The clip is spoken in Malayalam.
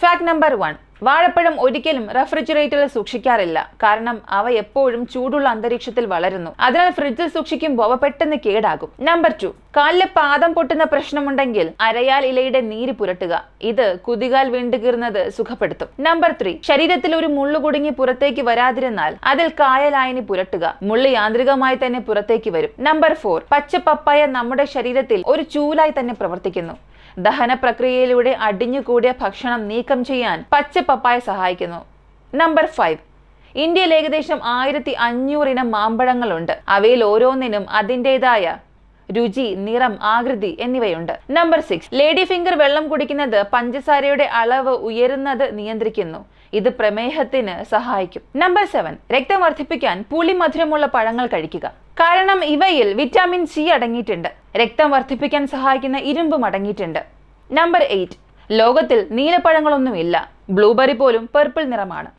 ഫാക്ട് നമ്പർ വൺ വാഴപ്പഴം ഒരിക്കലും റെഫ്രിജറേറ്ററിൽ സൂക്ഷിക്കാറില്ല. കാരണം അവ എപ്പോഴും ചൂടുള്ള അന്തരീക്ഷത്തിൽ വളരുന്നു. അതിനാൽ ഫ്രിഡ്ജിൽ സൂക്ഷിക്കുമ്പോൾ അവ പെട്ടെന്ന് കേടാകും. നമ്പർ ടു കാലിലെ പാദം പൊട്ടുന്ന പ്രശ്നമുണ്ടെങ്കിൽ അരയാൽ ഇലയുടെ നീര് പുരട്ടുക. ഇത് കുതികാൽ വീണ്ടുകീറുന്നത് സുഖപ്പെടുത്തും. നമ്പർ ത്രീ ശരീരത്തിൽ ഒരു മുള്ളു കുടുങ്ങി പുറത്തേക്ക് വരാതിരുന്നാൽ അതിൽ കായലായനി പുരട്ടുക. മുള്ള് യാന്ത്രികമായി തന്നെ പുറത്തേക്ക് വരും. നമ്പർ ഫോർ പച്ച പപ്പായ നമ്മുടെ ശരീരത്തിൽ ഒരു ചൂലായി തന്നെ പ്രവർത്തിക്കുന്നു. ദഹന പ്രക്രിയയിലൂടെ അടിഞ്ഞുകൂടിയ ഭക്ഷണം നീക്കം ചെയ്യാൻ പച്ച പപ്പായ സഹായിക്കുന്നു. നമ്പർ ഫൈവ് ഇന്ത്യയിൽ ഏകദേശം ആയിരത്തി അഞ്ഞൂറിനം മാമ്പഴങ്ങളുണ്ട്. അവയിൽ ഓരോന്നിനും അതിന്റെതായ രുചി നിറം ആകൃതി എന്നിവയുണ്ട്. നമ്പർ സിക്സ് ലേഡി ഫിംഗർ വെള്ളം കുടിക്കുന്നത് പഞ്ചസാരയുടെ അളവ് ഉയരുന്നത് നിയന്ത്രിക്കുന്നു. ഇത് പ്രമേഹത്തിന് സഹായിക്കും. നമ്പർ സെവൻ രക്തം വർദ്ധിപ്പിക്കാൻ പുളി മധുരമുള്ള പഴങ്ങൾ കഴിക്കുക. കാരണം ഇവയിൽ വിറ്റാമിൻ സി അടങ്ങിയിട്ടുണ്ട്. രക്തം വർദ്ധിപ്പിക്കാൻ സഹായിക്കുന്ന ഇരുമ്പും അടങ്ങിയിട്ടുണ്ട്. Number eight. ലോകത്തിൽ നീലപ്പഴങ്ങളൊന്നുമില്ല. ബ്ലൂബെറി പോലും പർപ്പിൾ നിറമാണ്.